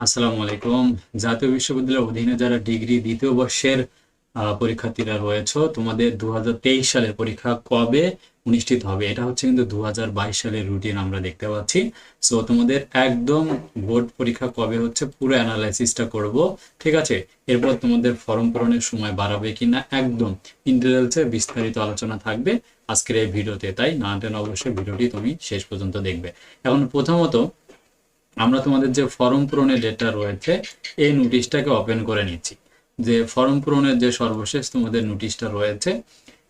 আসসালামু আলাইকুম। জাতীয় বিশ্ববিদ্যালয়ের অধীনে যারা ডিগ্রি দ্বিতীয় বর্ষের পরীক্ষার্থীরা রয়েছে, তোমাদের দু সালের পরীক্ষা কবে অনুষ্ঠিত হবে? এটা হচ্ছে কিন্তু দু সালের রুটিন আমরা দেখতে পাচ্ছি। সো তোমাদের একদম বোর্ড পরীক্ষা কবে হচ্ছে পুরো অ্যানালাইসিসটা করব, ঠিক আছে? এরপর তোমাদের ফর্ম পূরণের সময় বাড়াবে কিনা একদম ইন্টারনেলসে বিস্তারিত আলোচনা থাকবে আজকের এই ভিডিওতে। তাই না অবশ্যই ভিডিওটি তুমি শেষ পর্যন্ত দেখবে। এখন প্রথমত আমরা তোমাদের যে ফর্ম পূরণের ডেটটা রয়েছে, এই নোটিশটাকে ওপেন করে নিচ্ছি। যে ফর্ম পূরণের যে সর্বশেষ তোমাদের নোটিশটা রয়েছে,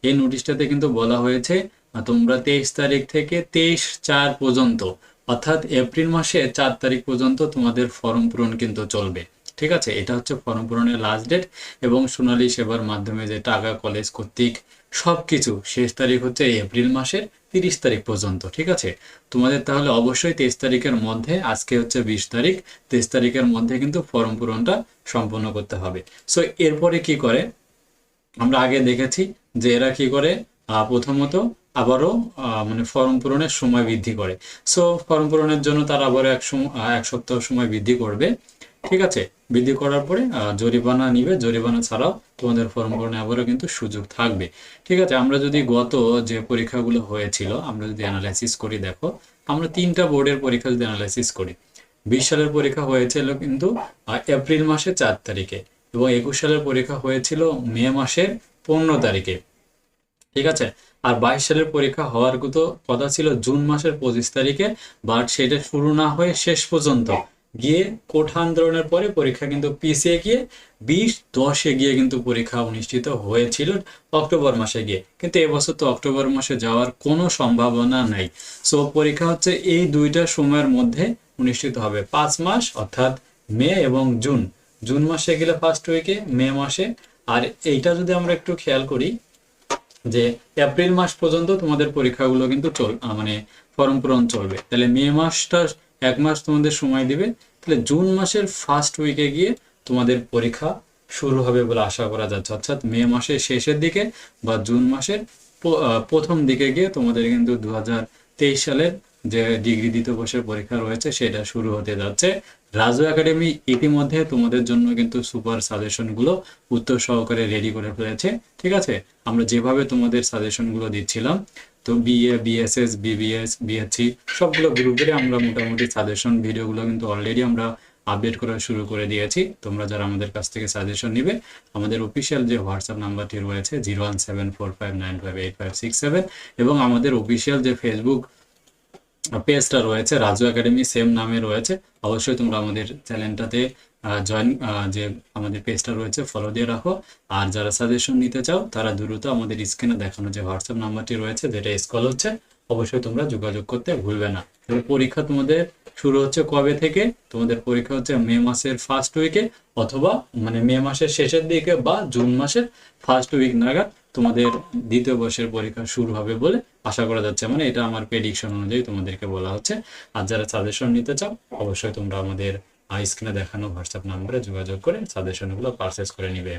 এই নোটিশটাতে কিন্তু বলা হয়েছে তোমরা তেইশ তারিখ থেকে তেইশ চার পর্যন্ত, অর্থাৎ এপ্রিল মাসে চার তারিখ পর্যন্ত তোমাদের ফর্ম পূরণ কিন্তু চলবে। ঠিক আছে? এটা হচ্ছে ফর্ম পূরণের লাস্ট ডেট এবং সোনালী সেবার মাধ্যমে যে টাকা কলেজ কর্তৃক সবকিছু শেষ তারিখ হচ্ছে এপ্রিল মাসের তিরিশ তারিখ পর্যন্ত, ঠিক আছে? তোমাদের তাহলে অবশ্যই তেইশ তারিখের মধ্যে, আজকে হচ্ছে বিশ তারিখ, তেইশ তারিখের মধ্যে কিন্তু ফর্ম পূরণটা সম্পন্ন করতে হবে। সো এরপরে কি করে? আমরা আগে দেখেছি যে এরা কি করে? প্রথমত আবারও মানে ফর্ম পূরণের সময় বৃদ্ধি করে। সো ফর্ম পূরণের জন্য তারা আবারও এক এক সপ্তাহ সময় বৃদ্ধি করবে, ঠিক আছে? বৃদ্ধি করার পরে জরিমানা নিবে। জরিমানা ছাড়াও তোমাদের ফর্ম পূরণে আবারও কিন্তু সুযোগ থাকবে। ঠিক আছে, আমরা যদি গত যে পরীক্ষাগুলো হয়েছিল, আমরা যদি অ্যানালাইসিস করি, দেখো, আমরা তিনটা বোর্ডের পরীক্ষা যদি অ্যানালাইসিস করি। বিশ সালের পরীক্ষা হয়েছিল কিন্তু এপ্রিল মাসের চার তারিখে এবং একুশ সালের পরীক্ষা হয়েছিল মে মাসের পনেরো তারিখে। ঠিক আছে, আর বাইশ সালের পরীক্ষা হওয়ার কথা ছিল জুন মাসের পঁচিশ তারিখে বাট সেটা শুরু না হয়ে শেষ পর্যন্ত। গিয়ে কোঠা আন্দোলনের পরে পরীক্ষা কিন্তু পিছিয়ে গিয়ে বিশ দশে গিয়ে কিন্তু পরীক্ষা অনুষ্ঠিত হয়েছিল অক্টোবর মাসে গিয়ে। কিন্তু এবছর তো অক্টোবর মাসে যাওয়ার কোনো সম্ভাবনা নাই। সো পরীক্ষা হচ্ছে এই দুইটা সময়ের মধ্যে অনুষ্ঠিত হবে। পাঁচ মাস, অর্থাৎ মে এবং জুন। জুন মাসে গেলে ফার্স্ট উইকে মে মাসে। আর এইটা যদি আমরা একটু খেয়াল করি, যে এপ্রিল মাস পর্যন্ত তোমাদের পরীক্ষাগুলো কিন্তু চল মানে ফর্ম পূরণ চলবে। তাহলে মে মাসটা এক মাস তোমাদের সময় দিবে, তাহলে জুন মাসের ফার্স্ট উইকে গিয়ে তোমাদের পরীক্ষা শুরু হবে বলে আশা করা যাচ্ছে। অর্থাৎ মে মাসের শেষের দিকে বা জুন মাসের প্রথম দিকে গিয়ে তোমাদের কিন্তু দু সালের যে ডিগ্রি দ্বিতীয় বর্ষের পরীক্ষা রয়েছে, সেটা শুরু হতে যাচ্ছে। রাজু একাডেমি ইতিমধ্যে তোমাদের জন্য কিন্তু সুপার সাজেশনগুলো উত্তর সহকারে রেডি করে ফেলেছে। ঠিক আছে? আমরা যেভাবে তোমাদের সাজেশনগুলো দিচ্ছিলাম তো বিএ বিএসএস বিবিএস বিএসসি সবগুলো গ্রুপের আমরা মোটামুটি সাজেশন ভিডিওগুলো কিন্তু অলরেডি আমরা আপডেট করা শুরু করে দিয়েছি। তোমরা যারা আমাদের কাছ থেকে সাজেশন নিবে, আমাদের অফিসিয়াল যে হোয়াটসঅ্যাপ নাম্বারটি রয়েছে zero one seven four five nine five eight five six seven এবং আমাদের অফিসিয়াল যে ফেসবুক পেজটা রয়েছে, রাজু একাডেমি, সেম নামে রয়েছে। অবশ্যই তোমরা আমাদের চ্যানেলটাতে জয়েন যে আমাদের পেজটা রয়েছে ফলো দিয়ে রাখো। আর যারা সাজেশন নিতে চাও, তারা দ্রুত আমাদের স্ক্রিনে দেখানো যে হোয়াটসঅ্যাপ নাম্বারটি রয়েছে, যেটা স্কল হচ্ছে, অবশ্যই তোমরা যোগাযোগ করতে ভুলবে না। পরীক্ষা তোমাদের শুরু হচ্ছে কবে থেকে? তোমাদের পরীক্ষা হচ্ছে মে মাসের ফার্স্ট উইকে অথবা মানে মে মাসের শেষের দিকে বা জুন মাসের ফার্স্ট উইক নাগাদ। তোমাদের দ্বিতীয় বর্ষের পরীক্ষা শুরু হবে বলে আশা করা যাচ্ছে। মানে এটা আমার প্রেডিকশন অনুযায়ী তোমাদেরকে বলা হচ্ছে। আর যারা সাজেশন নিতে চাও, অবশ্যই তোমরা আমাদের স্ক্রিনে দেখানো হোয়াটসঅ্যাপ নাম্বারে যোগাযোগ করে সাজেশনগুলো পারচেস করে নিবে।